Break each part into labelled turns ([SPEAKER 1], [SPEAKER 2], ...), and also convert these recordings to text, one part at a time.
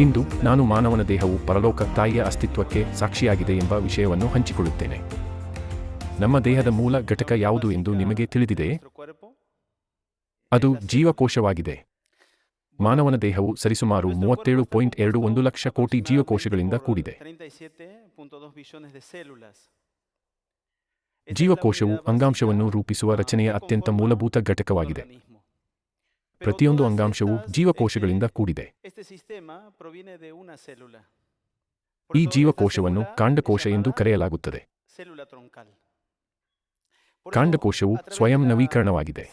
[SPEAKER 1] ಇಂದು ನಾನು ಮಾನವನ ದೇಹವು ಪರಲೋಕ ತಾಯಿಯ ಅಸ್ತಿತ್ವಕ್ಕೆ ಸಾಕ್ಷಿಯಾಗಿದೆ ಎಂಬ ವಿಷಯವನ್ನು ಹಂಚಿಕೊಳ್ಳುತ್ತೇನೆ. ನಮ್ಮ ದೇಹದ ಮೂಲ ಘಟಕ ಯಾವುದು ಎಂದು ನಿಮಗೆ
[SPEAKER 2] ತಿಳಿದಿದೆ
[SPEAKER 1] ಅದು ಜೀವಕೋಶವಾಗಿದೆ. ಮಾನವನ ದೇಹವು ಸರಿಸುಮಾರು ಮೂವತ್ತೇಳು ಪಾಯಿಂಟ್ ಎರಡು ಒಂದು ಲಕ್ಷ ಕೋಟಿ ಜೀವಕೋಶಗಳಿಂದ ಕೂಡಿದೆ.
[SPEAKER 2] 37.2 billones de células.
[SPEAKER 1] ಜೀವಕೋಶವು ಅಂಗಾಂಶವನ್ನು ರೂಪಿಸುವ ರಚನೆಯ ಅತ್ಯಂತ ಮೂಲಭೂತ ಘಟಕವಾಗಿದೆ. ಪ್ರತಿಯೊಂದು ಅಂಗಾಂಶವು ಜೀವಕೋಶಗಳಿಂದ ಕೂಡಿದೆ. ಈ ಜೀವಕೋಶವನ್ನು ಕಾಂಡಕೋಶ ಎಂದು ಕರೆಯಲಾಗುತ್ತದೆ. ಕಾಂಡಕೋಶವು ಸ್ವಯಂ ನವೀಕರಣವಾಗಿದೆ.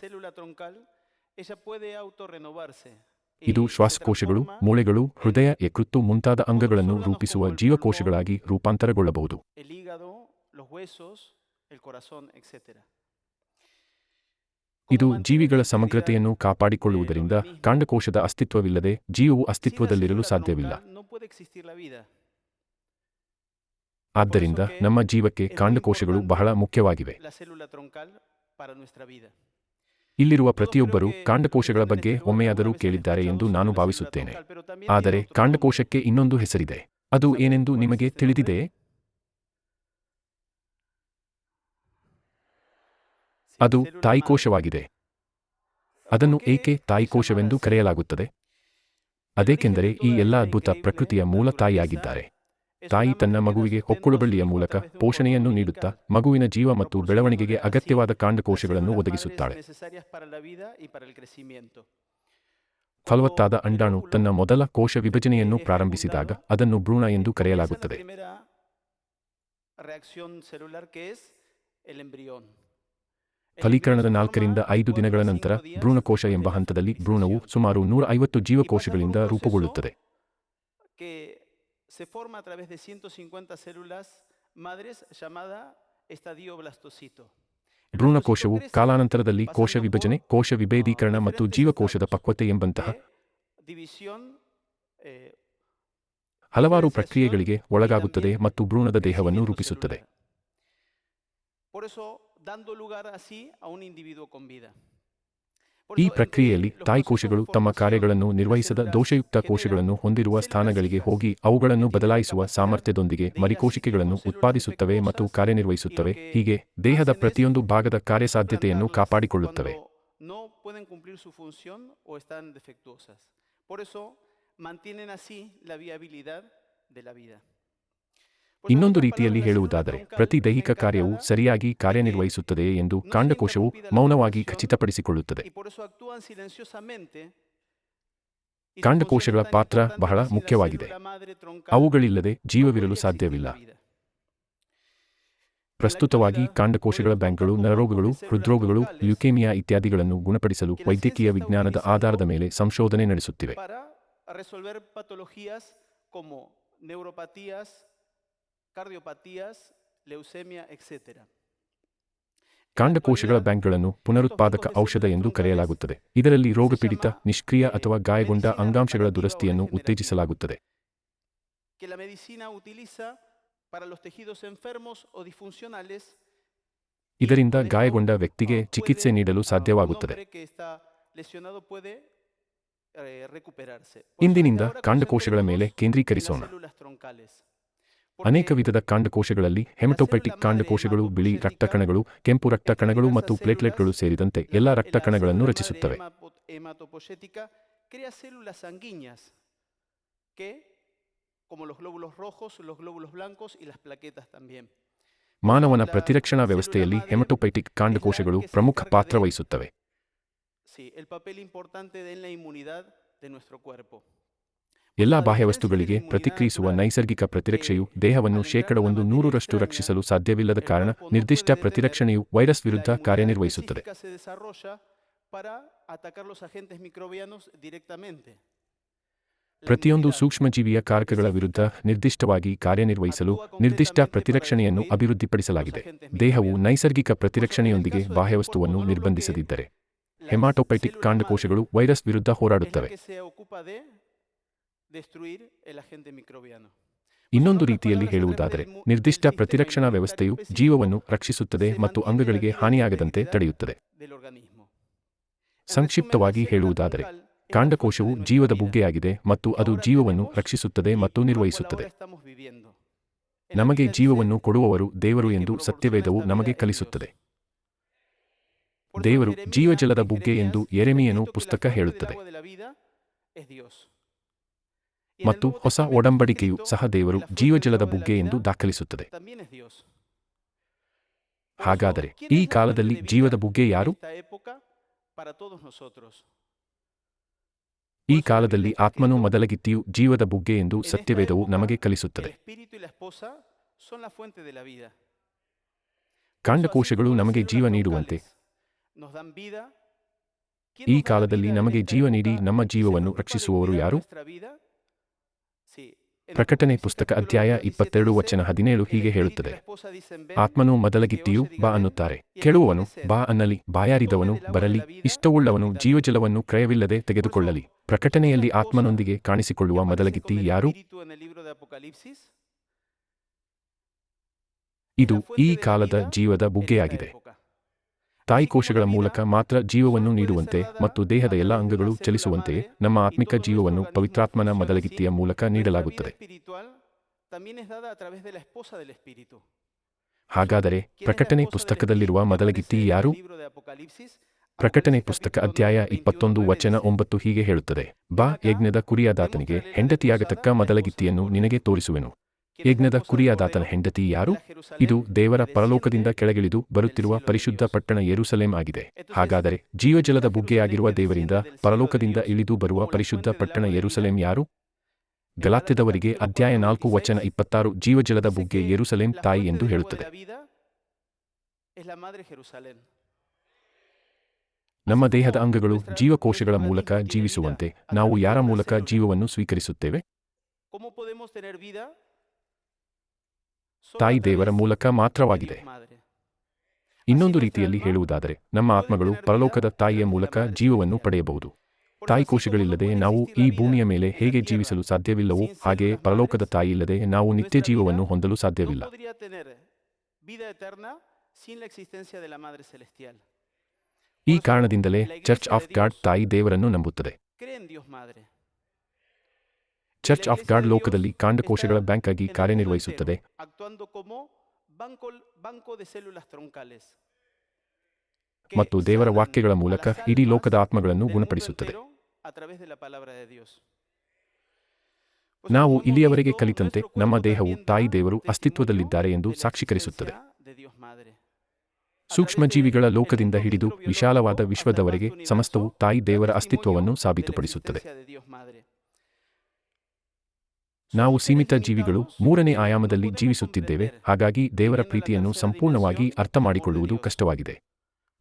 [SPEAKER 1] ಇದು ಶ್ವಾಸಕೋಶಗಳು ಮೂಳೆಗಳು ಹೃದಯ ಯಕೃತ್ತು ಮುಂತಾದ ಅಂಗಗಳನ್ನು ರೂಪಿಸುವ ಜೀವಕೋಶಗಳಾಗಿ ರೂಪಾಂತರಗೊಳ್ಳಬಹುದು. ಇದು ಜೀವಿಗಳ ಸಮಗ್ರತೆಯನ್ನು ಕಾಪಾಡಿಕೊಳ್ಳುವುದರಿಂದ ಕಾಂಡಕೋಶದ ಅಸ್ತಿತ್ವವಿಲ್ಲದೆ ಜೀವವು ಅಸ್ತಿತ್ವದಲ್ಲಿರಲು ಸಾಧ್ಯವಿಲ್ಲ. ಆದ್ದರಿಂದ ನಮ್ಮ ಜೀವಕ್ಕೆ ಕಾಂಡಕೋಶಗಳು ಬಹಳ ಮುಖ್ಯವಾಗಿವೆ. ಇಲ್ಲಿರುವ ಪ್ರತಿಯೊಬ್ಬರೂ ಕಾಂಡಕೋಶಗಳ ಬಗ್ಗೆ ಒಮ್ಮೆಯಾದರೂ ಕೇಳಿದ್ದಾರೆ ಎಂದು ನಾನು ಭಾವಿಸುತ್ತೇನೆ ಆದರೆ ಕಾಂಡಕೋಶಕ್ಕೆ ಇನ್ನೊಂದು ಹೆಸರಿದೆ ಅದು ಏನೆಂದು ನಿಮಗೆ ತಿಳಿದಿದೆಯೇ ಅದು ತಾಯಿಕೋಶವಾಗಿದೆ. ಅದನ್ನು ಏಕೆ ತಾಯಿಕೋಶವೆಂದು ಕರೆಯಲಾಗುತ್ತದೆ? ಅದೇಕೆಂದರೆ ಈ ಎಲ್ಲ ಅದ್ಭುತ ಪ್ರಕೃತಿಯ ಮೂಲ ತಾಯಿಯಾಗಿದ್ದಾರೆ. ತಾಯಿ ತನ್ನ ಮಗುವಿಗೆ ಹೊಕ್ಕುಳುಬಳ್ಳಿಯ ಮೂಲಕ ಪೋಷಣೆಯನ್ನು ನೀಡುತ್ತಾ ಮಗುವಿನ ಜೀವ ಮತ್ತು ಬೆಳವಣಿಗೆಗೆ ಅಗತ್ಯವಾದ ಕಾಂಡಕೋಶಗಳನ್ನು ಒದಗಿಸುತ್ತಾಳೆ. ಫಲವತ್ತಾದ ಅಂಡಾಣು ತನ್ನ ಮೊದಲ ಕೋಶ ವಿಭಜನೆಯನ್ನು ಪ್ರಾರಂಭಿಸಿದಾಗ ಅದನ್ನು ಭ್ರೂಣ ಎಂದು ಕರೆಯಲಾಗುತ್ತದೆ. ಫಲೀಕರಣದ ನಾಲ್ಕರಿಂದ ಐದು ದಿನಗಳ ನಂತರ ಭ್ರೂಣಕೋಶ ಎಂಬ ಹಂತದಲ್ಲಿ ಭ್ರೂಣವು ಸುಮಾರು ನೂರೈವತ್ತು ಜೀವಕೋಶಗಳಿಂದ ರೂಪುಗೊಳ್ಳುತ್ತದೆ. ಭ್ರೂಣಕೋಶವು ಕಾಲಾನಂತರದಲ್ಲಿ ಕೋಶ ವಿಭಜನೆ ಕೋಶ ವಿಭೇದೀಕರಣ ಮತ್ತು ಜೀವಕೋಶದ ಪಕ್ವತೆ ಎಂಬಂತಹ ಹಲವಾರು ಪ್ರಕ್ರಿಯೆಗಳಿಗೆ ಒಳಗಾಗುತ್ತದೆ ಮತ್ತು ಭ್ರೂಣದ ದೇಹವನ್ನು ರೂಪಿಸುತ್ತದೆ. ಈ ಪ್ರಕ್ರಿಯೆಯಲ್ಲಿ ತಾಯಿ ಕೋಶಗಳು ತಮ್ಮ ಕಾರ್ಯಗಳನ್ನು ನಿರ್ವಹಿಸದ ದೋಷಯುಕ್ತ ಕೋಶಗಳನ್ನು ಹೊಂದಿರುವ ಸ್ಥಾನಗಳಿಗೆ ಹೋಗಿ ಅವುಗಳನ್ನು ಬದಲಾಯಿಸುವ ಸಾಮರ್ಥ್ಯದೊಂದಿಗೆ ಮರಿಕೋಶಿಕೆಗಳನ್ನು ಉತ್ಪಾದಿಸುತ್ತವೆ ಮತ್ತು ಕಾರ್ಯನಿರ್ವಹಿಸುತ್ತವೆ. ಹೀಗೆ ದೇಹದ ಪ್ರತಿಯೊಂದು ಭಾಗದ ಕಾರ್ಯಸಾಧ್ಯತೆಯನ್ನು ಕಾಪಾಡಿಕೊಳ್ಳುತ್ತವೆ. ಇನ್ನೊಂದು ರೀತಿಯಲ್ಲಿ ಹೇಳುವುದಾದರೆ, ಪ್ರತಿ ದೈಹಿಕ ಕಾರ್ಯವು ಸರಿಯಾಗಿ ಕಾರ್ಯನಿರ್ವಹಿಸುತ್ತದೆ ಎಂದು ಕಾಂಡಕೋಶವು ಮೌನವಾಗಿ ಖಚಿತಪಡಿಸಿಕೊಳ್ಳುತ್ತದೆ. ಕಾಂಡಕೋಶಗಳ ಪಾತ್ರ ಬಹಳ ಮುಖ್ಯವಾಗಿದೆ. ಅವುಗಳಿಲ್ಲದೆ ಜೀವವಿರಲು ಸಾಧ್ಯವಿಲ್ಲ. ಪ್ರಸ್ತುತವಾಗಿ ಕಾಂಡಕೋಶಗಳ ಬ್ಯಾಂಕ್ಗಳು, ನರರೋಗಗಳು, ಹೃದ್ರೋಗಗಳು, ಲ್ಯುಕೇಮಿಯಾ ಇತ್ಯಾದಿಗಳನ್ನು ಗುಣಪಡಿಸಲು ವೈದ್ಯಕೀಯ ವಿಜ್ಞಾನದ ಆಧಾರದ ಮೇಲೆ ಸಂಶೋಧನೆ ನಡೆಸುತ್ತಿವೆ.
[SPEAKER 2] ಕಾರ್ಡಿಯೋಪಾತಿಯಾಸ್ ಲೆವ್ಸೆಮಿಯಾ ಎಕ್ಸೆಟ್ರಾ
[SPEAKER 1] ಕಾಂಡಕೋಶಗಳ ಬ್ಯಾಂಕ್ಗಳನ್ನು ಪುನರುತ್ಪಾದಕ ಔಷಧ ಎಂದು ಕರೆಯಲಾಗುತ್ತದೆ. ಇದರಲ್ಲಿ ರೋಗಪೀಡಿತ ನಿಷ್ಕ್ರಿಯ ಅಥವಾ ಗಾಯಗೊಂಡ ಅಂಗಾಂಶಗಳ ದುರಸ್ತಿಯನ್ನು ಉತ್ತೇಜಿಸಲಾಗುತ್ತದೆ. ಇದರಿಂದ ಗಾಯಗೊಂಡ ವ್ಯಕ್ತಿಗೆ ಚಿಕಿತ್ಸೆ ನೀಡಲು ಸಾಧ್ಯವಾಗುತ್ತದೆ. ಇಂದಿನಿಂದ ಕಾಂಡಕೋಶಗಳ ಮೇಲೆ ಕೇಂದ್ರೀಕರಿಸೋಣ. ಅನೇಕ ವಿಧದ ಕಾಂಡಕೋಶಗಳಲ್ಲಿ ಹೆಮಟೋಪೆಟಿಕ್ ಕಾಂಡಕೋಶಗಳು ಬಿಳಿ ರಕ್ತ ಕಣಗಳು ಕೆಂಪು ರಕ್ತ ಕಣಗಳು ಮತ್ತು ಪ್ಲೇಟ್ಲೆಟ್ಗಳು ಸೇರಿದಂತೆ ಎಲ್ಲ ರಕ್ತ ಕಣಗಳನ್ನು ರಚಿಸುತ್ತವೆ. ಮಾನವನ ಪ್ರತಿರಕ್ಷಣಾ ವ್ಯವಸ್ಥೆಯಲ್ಲಿ ಹೆಮಟೋಪೆಟಿಕ್ ಕಾಂಡಕೋಶಗಳು ಪ್ರಮುಖ ಪಾತ್ರ ವಹಿಸುತ್ತವೆ. ಎಲ್ಲಾ
[SPEAKER 2] ಬಾಹ್ಯವಸ್ತುಗಳಿಗೆ
[SPEAKER 1] ಪ್ರತಿಕ್ರಿಯಿಸುವ ನೈಸರ್ಗಿಕ ಪ್ರತಿರಕ್ಷೆಯು ದೇಹವನ್ನು ಶೇಕಡ ಒಂದು ನೂರರಷ್ಟು ರಕ್ಷಿಸಲು ಸಾಧ್ಯವಿಲ್ಲದ ಕಾರಣ ನಿರ್ದಿಷ್ಟ ಪ್ರತಿರಕ್ಷಣೆಯು ವೈರಸ್ ವಿರುದ್ಧ ಕಾರ್ಯನಿರ್ವಹಿಸುತ್ತದೆ. ಪ್ರತಿಯೊಂದು ಸೂಕ್ಷ್ಮಜೀವಿಯ ಕಾರಕಗಳ ವಿರುದ್ಧ ನಿರ್ದಿಷ್ಟವಾಗಿ ಕಾರ್ಯನಿರ್ವಹಿಸಲು ನಿರ್ದಿಷ್ಟ ಪ್ರತಿರಕ್ಷಣೆಯನ್ನು ಅಭಿವೃದ್ಧಿಪಡಿಸಲಾಗಿದೆ. ದೇಹವು ನೈಸರ್ಗಿಕ ಪ್ರತಿರಕ್ಷಣೆಯೊಂದಿಗೆ ಬಾಹ್ಯವಸ್ತುವನ್ನು ನಿರ್ಬಂಧಿಸದಿದ್ದರೆ ಹೆಮಾಟೊಪೈಟಿಕ್ ಕಾಂಡಕೋಶಗಳು ವೈರಸ್ ವಿರುದ್ಧ ಹೋರಾಡುತ್ತವೆ. ಇನ್ನೊಂದು ರೀತಿಯಲ್ಲಿ ಹೇಳುವುದಾದರೆ ನಿರ್ದಿಷ್ಟ ಪ್ರತಿರಕ್ಷಣಾ ವ್ಯವಸ್ಥೆಯು ಜೀವವನ್ನು ರಕ್ಷಿಸುತ್ತದೆ ಮತ್ತು ಅಂಗಗಳಿಗೆ ಹಾನಿಯಾಗದಂತೆ ತಡೆಯುತ್ತದೆ. ಸಂಕ್ಷಿಪ್ತವಾಗಿ ಹೇಳುವುದಾದರೆ ಕಾಂಡಕೋಶವು ಜೀವದ ಬುಗ್ಗೆಯಾಗಿದೆ ಮತ್ತು ಅದು ಜೀವವನ್ನು ರಕ್ಷಿಸುತ್ತದೆ ಮತ್ತು ನಿರ್ವಹಿಸುತ್ತದೆ. ನಮಗೆ ಜೀವವನ್ನು ಕೊಡುವವರು ದೇವರು ಎಂದು ಸತ್ಯವೇದವು ನಮಗೆ ಕಲಿಸುತ್ತದೆ. ದೇವರು ಜೀವಜಲದ ಬುಗ್ಗೆ ಎಂದು ಎರೆಮಿಯನು ಪುಸ್ತಕ ಹೇಳುತ್ತದೆ. ಮತ್ತು ಹೊಸ ಒಡಂಬಡಿಕೆಯು ಸಹ ದೇವರು ಜೀವಜಲದ ಬುಗ್ಗೆ ಎಂದು ದಾಖಲಿಸುತ್ತದೆ. ಹಾಗಾದರೆ ಈ ಕಾಲದಲ್ಲಿ ಜೀವದ ಬುಗ್ಗೆ ಯಾರು? ಈ ಕಾಲದಲ್ಲಿ ಆತ್ಮನು ಮೊದಲಗಿತ್ತಿಯು ಜೀವದ ಬುಗ್ಗೆ ಎಂದು ಸತ್ಯವೇದವು ನಮಗೆ ಕಲಿಸುತ್ತದೆ. ಕಾಂಡಕೋಶಗಳು ನಮಗೆ ಜೀವ ನೀಡುವಂತೆ. ಈ ಕಾಲದಲ್ಲಿ ನಮಗೆ ಜೀವ ನೀಡಿ ನಮ್ಮ ಜೀವವನ್ನು ರಕ್ಷಿಸುವವರು ಯಾರು? ಪ್ರಕಟಣೆ ಪುಸ್ತಕ ಅಧ್ಯಾಯ ಇಪ್ಪತ್ತೆರಡು ವಚನ ಹದಿನೇಳು ಹೀಗೆ ಹೇಳುತ್ತದೆ. ಆತ್ಮನು ಮೊದಲಗಿತ್ತಿಯು ಬಾ ಅನ್ನುತ್ತಾರೆ. ಕೇಳುವವನು ಬಾ ಅನ್ನಲಿ, ಬಾಯಾರಿದವನು ಬರಲಿ, ಇಷ್ಟವುಳ್ಳವನು ಜೀವಜಲವನ್ನು ಕ್ರಯವಿಲ್ಲದೆ ತೆಗೆದುಕೊಳ್ಳಲಿ. ಪ್ರಕಟಣೆಯಲ್ಲಿ ಆತ್ಮನೊಂದಿಗೆ ಕಾಣಿಸಿಕೊಳ್ಳುವ ಮೊದಲಗಿತ್ತಿ ಯಾರು? ಇದು ಈ ಕಾಲದ ಜೀವದ ಬುಗ್ಗೆಯಾಗಿದೆ. ತಾಯಿಕೋಶಗಳ ಮೂಲಕ ಮಾತ್ರ ಜೀವವನ್ನು ನೀಡುವಂತೆ ಮತ್ತು ದೇಹದ ಎಲ್ಲ ಅಂಗಗಳು ಚಲಿಸುವಂತೆ ನಮ್ಮ ಆತ್ಮಿಕ ಜೀವವನ್ನು ಪವಿತ್ರಾತ್ಮನ ಮೊದಲಗಿತ್ತಿಯ ಮೂಲಕ ನೀಡಲಾಗುತ್ತದೆ. ಹಾಗಾದರೆ ಪ್ರಕಟಣೆ ಪುಸ್ತಕದಲ್ಲಿರುವ ಮೊದಲಗಿತ್ತಿ ಯಾರು? ಪ್ರಕಟಣೆ ಪುಸ್ತಕ ಅಧ್ಯಾಯ ಇಪ್ಪತ್ತೊಂದು ವಚನ ಒಂಬತ್ತು ಹೀಗೆ ಹೇಳುತ್ತದೆ. ಬಾ ಯಜ್ಞದ ಕುರಿಯಾದಾತನಿಗೆ ಹೆಂಡತಿಯಾಗತಕ್ಕ ಮೊದಲಗಿತ್ತಿಯನ್ನು ನಿನಗೆ ತೋರಿಸುವೆನು. ಯಜ್ಞದ ಕುರಿಯಾದಾತನ ಹೆಂಡತಿ ಯಾರು? ಇದು ದೇವರ ಪರಲೋಕದಿಂದ ಕೆಳಗಿಳಿದು ಬರುತ್ತಿರುವ ಪರಿಶುದ್ಧ ಪಟ್ಟಣ ಯೆರೂಸಲೇಮ್ ಆಗಿದೆ. ಹಾಗಾದರೆ ಜೀವಜಲದ ಬುಗ್ಗೆಯಾಗಿರುವ ದೇವರಿಂದ ಪರಲೋಕದಿಂದ ಇಳಿದು ಬರುವ ಪರಿಶುದ್ಧ ಪಟ್ಟಣ ಯೆರೂಸಲೇಮ್ ಯಾರು? ಗಲಾತ್ಯದವರಿಗೆ ಅಧ್ಯಾಯ ನಾಲ್ಕು ವಚನ ಇಪ್ಪತ್ತಾರು ಜೀವಜಲದ ಬುಗ್ಗೆ ಯೆರೂಸಲೇಮ್ ತಾಯಿ ಎಂದು ಹೇಳುತ್ತದೆ. ನಮ್ಮ ದೇಹದ ಅಂಗಗಳು ಜೀವಕೋಶಗಳ ಮೂಲಕ ಜೀವಿಸುವಂತೆ ನಾವು ಯಾರ ಮೂಲಕ ಜೀವವನ್ನು ಸ್ವೀಕರಿಸುತ್ತೇವೆ? ತಾಯಿ ದೇವರ ಮೂಲಕ ಮಾತ್ರವಾಗಿದೆ. ಇನ್ನೊಂದು ರೀತಿಯಲ್ಲಿ ಹೇಳುವುದಾದರೆ ನಮ್ಮ ಆತ್ಮಗಳು ಪರಲೋಕದ ತಾಯಿಯ ಮೂಲಕ ಜೀವವನ್ನು ಪಡೆಯಬಹುದು. ತಾಯಿ ಕೋಶಗಳಿಲ್ಲದೆ ನಾವು ಈ ಭೂಮಿಯ ಮೇಲೆ ಹೇಗೆ ಜೀವಿಸಲು ಸಾಧ್ಯವಿಲ್ಲವೋ ಹಾಗೆಯೇ ಪರಲೋಕದ ತಾಯಿ ಇಲ್ಲದೆ ನಾವು ನಿತ್ಯ ಜೀವವನ್ನು ಹೊಂದಲು ಸಾಧ್ಯವಿಲ್ಲ. ಈ ಕಾರಣದಿಂದಲೇ ಚರ್ಚ್ ಆಫ್ ಗಾಡ್ ತಾಯಿ ದೇವರನ್ನು ನಂಬುತ್ತದೆ. ಚರ್ಚ್ ಆಫ್ ಗಾಡ್ ಲೋಕದಲ್ಲಿ ಕಾಂಡಕೋಶಗಳ ಬ್ಯಾಂಕ್ ಆಗಿ ಕಾರ್ಯನಿರ್ವಹಿಸುತ್ತದೆ ಮತ್ತು ದೇವರ ವಾಕ್ಯಗಳ ಮೂಲಕ ಇಡೀ ಲೋಕದ ಆತ್ಮಗಳನ್ನು ಗುಣಪಡಿಸುತ್ತದೆ. ನಾವು ಇಲ್ಲಿಯವರೆಗೆ ಕಲಿತಂತೆ ನಮ್ಮ ದೇಹವು ತಾಯಿ ದೇವರು ಅಸ್ತಿತ್ವದಲ್ಲಿದ್ದಾರೆ ಎಂದು ಸಾಕ್ಷೀಕರಿಸುತ್ತದೆ. ಸೂಕ್ಷ್ಮಜೀವಿಗಳ ಲೋಕದಿಂದ ಹಿಡಿದು ವಿಶಾಲವಾದ ವಿಶ್ವದವರೆಗೆ ಸಮಸ್ತವು ತಾಯಿ ದೇವರ ಅಸ್ತಿತ್ವವನ್ನು ಸಾಬೀತುಪಡಿಸುತ್ತದೆ. ನಾವು ಸೀಮಿತ ಜೀವಿಗಳು ಮೂರನೇ ಆಯಾಮದಲ್ಲಿ ಜೀವಿಸುತ್ತಿದ್ದೇವೆ, ಹಾಗಾಗಿ ದೇವರ ಪ್ರೀತಿಯನ್ನು ಸಂಪೂರ್ಣವಾಗಿ ಅರ್ಥಮಾಡಿಕೊಳ್ಳುವುದು ಕಷ್ಟವಾಗಿದೆ.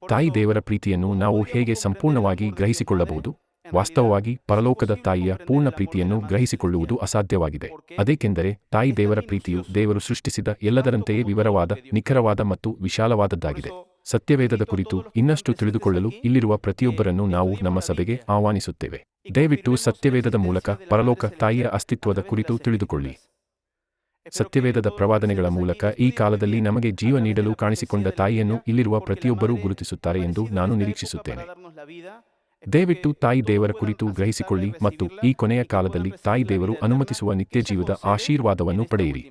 [SPEAKER 1] ತಾಯಿ ದೇವರ ಪ್ರೀತಿಯನ್ನು ನಾವು ಹೇಗೆ ಸಂಪೂರ್ಣವಾಗಿ ಗ್ರಹಿಸಿಕೊಳ್ಳಬಹುದು? ವಾಸ್ತವವಾಗಿ ಪರಲೋಕದ ತಾಯಿಯ ಪೂರ್ಣ ಪ್ರೀತಿಯನ್ನು ಗ್ರಹಿಸಿಕೊಳ್ಳುವುದು ಅಸಾಧ್ಯವಾಗಿದೆ. ಅದೇಕೆಂದರೆ ತಾಯಿ ದೇವರ ಪ್ರೀತಿಯು ದೇವರು ಸೃಷ್ಟಿಸಿದ ಎಲ್ಲದರಂತೆಯೇ ವಿವರವಾದ, ನಿಖರವಾದ ಮತ್ತು ವಿಶಾಲವಾದದ್ದಾಗಿದೆ. ಸತ್ಯವೇದದ ಕುರಿತು ಇನ್ನಷ್ಟು ತಿಳಿದುಕೊಳ್ಳಲು ಇಲ್ಲಿರುವ ಪ್ರತಿಯೊಬ್ಬರನ್ನು ನಾವು ನಮ್ಮ ಸಭೆಗೆ ಆಹ್ವಾನಿಸುತ್ತೇವೆ. ದಯವಿಟ್ಟು ಸತ್ಯವೇದದ ಮೂಲಕ ಪರಲೋಕ ತಾಯಿಯ ಅಸ್ತಿತ್ವದ ಕುರಿತು ತಿಳಿದುಕೊಳ್ಳಿ. ಸತ್ಯವೇದದ ಪ್ರವಾದನೆಗಳ ಮೂಲಕ ಈ ಕಾಲದಲ್ಲಿ ನಮಗೆ ಜೀವ ನೀಡಲು ಕಾಣಿಸಿಕೊಂಡ ತಾಯಿಯನ್ನು ಇಲ್ಲಿರುವ ಪ್ರತಿಯೊಬ್ಬರೂ ಗುರುತಿಸುತ್ತಾರೆ ಎಂದು ನಾನು ನಿರೀಕ್ಷಿಸುತ್ತೇನೆ. ದಯವಿಟ್ಟು ತಾಯಿ ದೇವರ ಕುರಿತು ಗ್ರಹಿಸಿಕೊಳ್ಳಿ ಮತ್ತು ಈ ಕೊನೆಯ ಕಾಲದಲ್ಲಿ ತಾಯಿ ದೇವರು ಅನುಮತಿಸುವ ನಿತ್ಯ ಜೀವದ ಆಶೀರ್ವಾದವನ್ನು ಪಡೆಯಿರಿ.